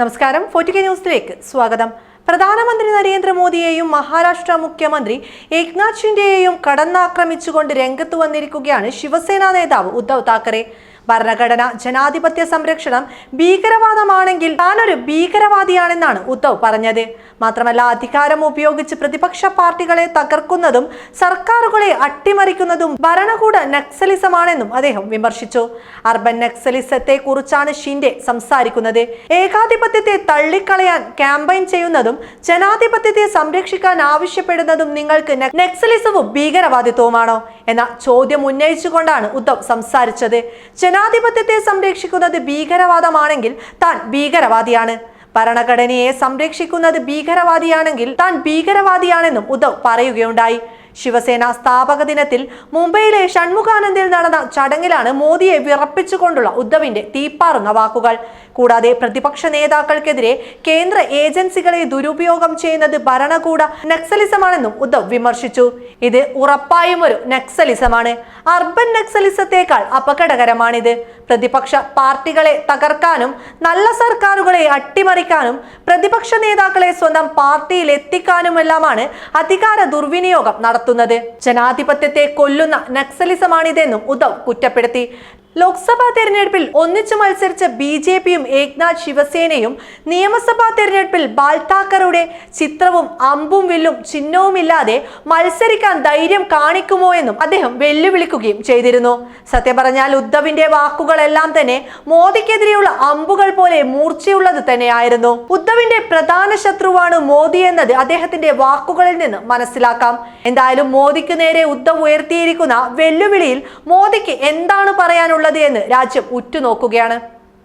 നമസ്കാരം. Forty K ന്യൂസിലേക്ക് സ്വാഗതം. പ്രധാനമന്ത്രി നരേന്ദ്രമോദിയെയും മഹാരാഷ്ട്ര മുഖ്യമന്ത്രി ഏക്നാഥ് ഷിൻഡെയെയും കടന്നാക്രമിച്ചുകൊണ്ട് രംഗത്ത് വന്നിരിക്കുകയാണ് ശിവസേന നേതാവ് ഉദ്ധവ് താക്കറെ. ഭരണഘടന ജനാധിപത്യ സംരക്ഷണം ഭീകരവാദമാണെങ്കിൽ താനൊരു ഭീകരവാദിയാണെന്നാണ് ഉദ്ധവ് പറഞ്ഞത്. മാത്രമല്ല അധികാരം ഉപയോഗിച്ച് പ്രതിപക്ഷ പാർട്ടികളെ തകർക്കുന്നതും സർക്കാരുകളെ അട്ടിമറിക്കുന്നതും ഭരണകൂട നക്സലിസമാണെന്നും അദ്ദേഹം വിമർശിച്ചു. അർബൻ നക്സലിസത്തെ കുറിച്ചാണ് ഷിൻഡെ സംസാരിക്കുന്നത്. ഏകാധിപത്യത്തെ തള്ളിക്കളയാൻ ക്യാമ്പയിൻ ചെയ്യുന്നതും ജനാധിപത്യത്തെ സംരക്ഷിക്കാൻ ആവശ്യപ്പെടുന്നതും നിങ്ങൾക്ക് നക്സലിസവും ഭീകരവാദിത്വവുമാണോ? എന്ന ചോദ്യം ഉന്നയിച്ചുകൊണ്ടാണ് ഉദ്ധവ് സംസാരിച്ചത്. ജനാധിപത്യത്തെ സംരക്ഷിക്കുന്നത് ഭീകരവാദമാണെങ്കിൽ താൻ ഭീകരവാദിയാണ്. ഭരണഘടനയെ സംരക്ഷിക്കുന്നത് ഭീകരവാദിയാണെങ്കിൽ താൻ ഭീകരവാദിയാണെന്നും ഉദ്ധവ് പറയുകയുണ്ടായി. ശിവസേന സ്ഥാപക ദിനത്തിൽ മുംബൈയിലെ ഷൺമുഖാനന്ദിൽ നടന്ന ചടങ്ങിലാണ് മോദിയെ വിറപ്പിച്ചുകൊണ്ടുള്ള ഉദ്ധവിന്റെ തീപ്പാറുന്ന വാക്കുകൾ. കൂടാതെ പ്രതിപക്ഷ നേതാക്കൾക്കെതിരെ കേന്ദ്ര ഏജൻസികളെ ദുരുപയോഗം ചെയ്യുന്നത് ഭരണകൂട നക്സലിസമാണെന്നും ഉദ്ധവ് വിമർശിച്ചു. ഇത് ഉറപ്പായും ഒരു നക്സലിസമാണ്. അർബൻ നക്സലിസത്തേക്കാൾ അപകടകരമാണിത്. പ്രതിപക്ഷ പാർട്ടികളെ തകർക്കാനും നല്ല സർക്കാരുകളെ അട്ടിമറിക്കാനും പ്രതിപക്ഷ നേതാക്കളെ സ്വന്തം പാർട്ടിയിൽ എത്തിക്കാനുമെല്ലാമാണ് അധികാര ദുർവിനിയോഗം നടത്തുന്നത്. ജനാധിപത്യത്തെ കൊല്ലുന്ന നക്സലിസമാണിതെന്നും ഉദ്ധവ് കുറ്റപ്പെടുത്തി. ലോക്സഭാ തെരഞ്ഞെടുപ്പിൽ ഒന്നിച്ചു മത്സരിച്ച ബി ജെ പിയും ഏക്നാഥ് ശിവസേനയും നിയമസഭാ തെരഞ്ഞെടുപ്പിൽ ബാൽ താക്കറുടെ ചിത്രവും അമ്പും വില്ലും ചിഹ്നവുമില്ലാതെ മത്സരിക്കാൻ ധൈര്യം കാണിക്കുമോ എന്നും അദ്ദേഹം വെല്ലുവിളിക്കുകയും ചെയ്തിരുന്നു. സത്യം പറഞ്ഞാൽ ഉദ്ധവിന്റെ വാക്കുകളെല്ലാം തന്നെ മോദിക്കെതിരെയുള്ള അമ്പുകൾ പോലെ മൂർച്ചയുള്ളത് തന്നെയായിരുന്നു. ഉദ്ധവിന്റെ പ്രധാന ശത്രുവാണ് മോദി എന്നത് അദ്ദേഹത്തിന്റെ വാക്കുകളിൽ നിന്ന് മനസ്സിലാക്കാം. എന്തായാലും മോദിക്ക് നേരെ ഉദ്ധവ് ഉയർത്തിയിരിക്കുന്ന വെല്ലുവിളിയിൽ മോദിക്ക് എന്താണ് പറയാനുള്ളത് എന്ന് രാജ്യം ഉറ്റുനോക്കുകയാണ്.